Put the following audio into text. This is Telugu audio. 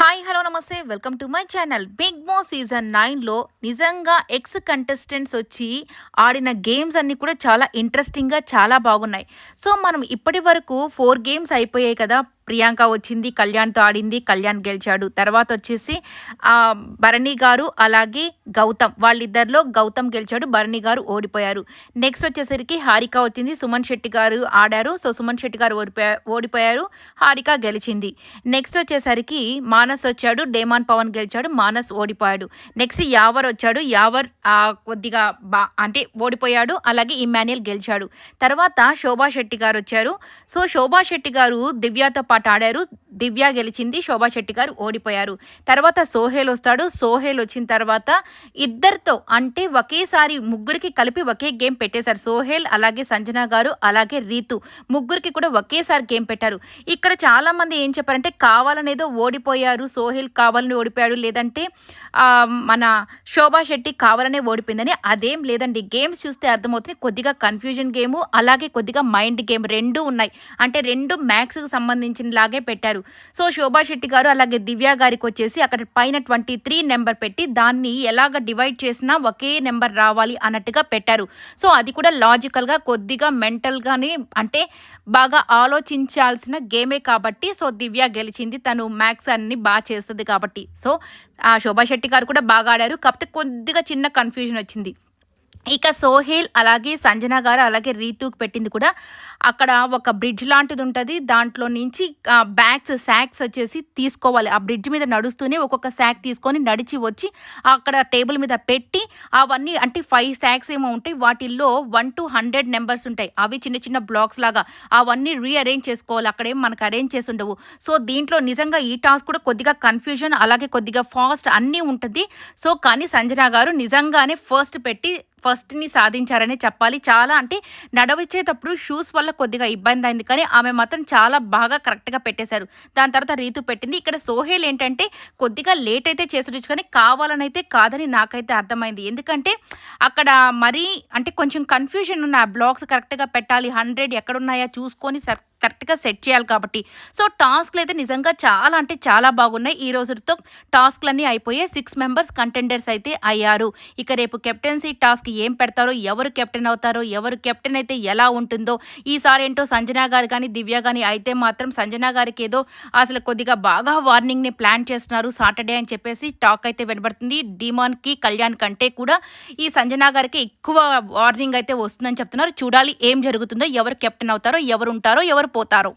Hi hello namaste. Welcome to my channel Bigg Boss season నైన్లో నిజంగా ఎక్స్ కంటెస్టెంట్స్ వచ్చి ఆడిన గేమ్స్ అన్నీ కూడా చాలా ఇంట్రెస్టింగ్గా చాలా బాగున్నాయి. సో మనం ఇప్పటి వరకు ఫోర్ గేమ్స్ అయిపోయాయి కదా. ప్రియాంక వచ్చింది కళ్యాణ్తో ఆడింది కళ్యాణ్ గెలిచాడు. తర్వాత వచ్చేసి భరణి గారు అలాగే గౌతమ్ వాళ్ళిద్దరిలో గౌతమ్ గెలిచాడు భరణి గారు ఓడిపోయారు. నెక్స్ట్ వచ్చేసరికి హారిక వచ్చింది సుమన్ శెట్టి గారు ఆడారు. సో సుమన్ శెట్టి గారు ఓడిపోయారు ఓడిపోయారు హారిక గెలిచింది. నెక్స్ట్ వచ్చేసరికి మానస్ వచ్చాడు డేమాన్ పవన్ గెలిచాడు మానస్ ఓడిపోయాడు. నెక్స్ట్ యావర్ వచ్చాడు యావర్ కొద్దిగా బా అంటే ఓడిపోయాడు అలాగే ఇమాన్యుయల్ గెలిచాడు. తర్వాత శోభా శెట్టి గారు వచ్చారు. సో శోభా శెట్టి గారు దివ్యతో పాట ఆడారు దివ్య గెలిచింది. శోభా శెట్టి గారు ఓడిపోయారు. తర్వాత సోహేల్ వస్తాడు. సోహేల్ వచ్చిన తర్వాత ఇద్దరితో అంటే ఒకేసారి ముగ్గురికి కలిపి ఒకే గేమ్ పెట్టేశారు. సోహేల్ అలాగే సంజన గారు అలాగే రీతు ముగ్గురికి కూడా ఒకేసారి గేమ్ పెట్టారు. ఇక్కడ చాలా మంది ఏం చెప్పారంటే కావాలనేదో ఓడిపోయారు. సోహేల్ కావాలని ఓడిపోయాడు. లేదంటే మన శోభా శెట్టి కావాలనే ఓడిపోయిందని అదేం లేదండి. గేమ్స్ చూస్తే అర్థమవుతుంది. కొద్దిగా కన్ఫ్యూజన్ గేమ్ అలాగే కొద్దిగా మైండ్ గేమ్ రెండు ఉన్నాయి. అంటే రెండు మ్యాథ్స్కి సంబంధించిన లాగే పెట్టారు. సో శోభా శెట్టి గారు అలాగే దివ్య గారికి వచ్చేసి అక్కడ పైన ట్వంటీ త్రీ నెంబర్ పెట్టి దాన్ని ఎలాగ డివైడ్ చేసినా ఒకే నెంబర్ రావాలి అన్నట్టుగా పెట్టారు. సో అది కూడా లాజికల్గా కొద్దిగా మెంటల్గానే అంటే బాగా ఆలోచించాల్సిన గేమే కాబట్టి సో దివ్య గెలిచింది. తను మ్యాథ్స్ అన్ని బాగా చేస్తుంది కాబట్టి. సో ఆ శోభా శెట్టి గారు కూడా బాగా ఆడారు. కాకపోతే కొద్దిగా చిన్న కన్ఫ్యూజన్ వచ్చింది. ఇక సోహేల్ అలాగే సంజన గారు అలాగే రీతుకు పెట్టింది కూడా అక్కడ ఒక బ్రిడ్జ్ లాంటిది ఉంటుంది. దాంట్లో నుంచి బ్యాగ్స్ శాక్స్ వచ్చేసి తీసుకోవాలి. ఆ బ్రిడ్జ్ మీద నడుస్తూనే ఒక్కొక్క శాక్ తీసుకొని నడిచి వచ్చి అక్కడ టేబుల్ మీద పెట్టి అవన్నీ అంటే ఫైవ్ శాక్స్ ఏమో ఉంటాయి. వాటిల్లో వన్ టు హండ్రెడ్ నెంబర్స్ ఉంటాయి. అవి చిన్న చిన్న బ్లాక్స్ లాగా అవన్నీ రీఅరేంజ్ చేసుకోవాలి. అక్కడేం మనకు అరేంజ్ చేసి ఉండవు. సో దీంట్లో నిజంగా ఈ టాస్క్ కూడా కొద్దిగా కన్ఫ్యూజన్ అలాగే కొద్దిగా ఫాస్ట్ అన్నీ ఉంటుంది. సో కానీ సంజన గారు నిజంగానే ఫస్ట్ పెట్టి ఫస్ట్ని సాధించారనే చెప్పాలి. చాలా అంటే నడవచ్చేటప్పుడు షూస్ వల్ల కొద్దిగా ఇబ్బంది అయింది. కానీ ఆమె మాత్రం చాలా బాగా కరెక్ట్గా పెట్టేశారు. దాని తర్వాత రీతు పెట్టింది. ఇక్కడ సోహేల్ ఏంటంటే కొద్దిగా లేట్ అయితే చేసి కానీ కావాలని అయితే కాదని నాకైతే అర్థమైంది. ఎందుకంటే అక్కడ మరీ అంటే కొంచెం కన్ఫ్యూజన్ ఉన్న బ్లాగ్స్ కరెక్ట్గా పెట్టాలి. హండ్రెడ్ ఎక్కడున్నాయా చూసుకొని సర్ కరెక్ట్గా సెట్ చేయాలి కాబట్టి. సో టాస్క్లు అయితే నిజంగా చాలా అంటే చాలా బాగున్నాయి. ఈ రోజుతో టాస్క్లన్నీ అయిపోయాయి సిక్స్ మెంబర్స్ కంటెండర్స్ అయితే అయ్యారు. ఇక రేపు కెప్టెన్సీ టాస్క్ ఏం పెడతారో ఎవరు కెప్టెన్ అవుతారో ఎవరు కెప్టెన్ అయితే ఎలా ఉంటుందో ఈసారి ఏంటో సంజన గారు కానీ దివ్య కానీ అయితే మాత్రం సంజన గారికి ఏదో అసలు కొద్దిగా బాగా వార్నింగ్ని ప్లాన్ చేస్తున్నారు సాటర్డే అని చెప్పేసి టాక్ అయితే వినబడుతుంది. డిమాన్కి కళ్యాణ్ కంటే కూడా ఈ సంజన గారికి ఎక్కువ వార్నింగ్ అయితే వస్తుందని చెప్తున్నారు. చూడాలి ఏం జరుగుతుందో ఎవరు కెప్టెన్ అవుతారో ఎవరు ఉంటారో ఎవరు పోతారో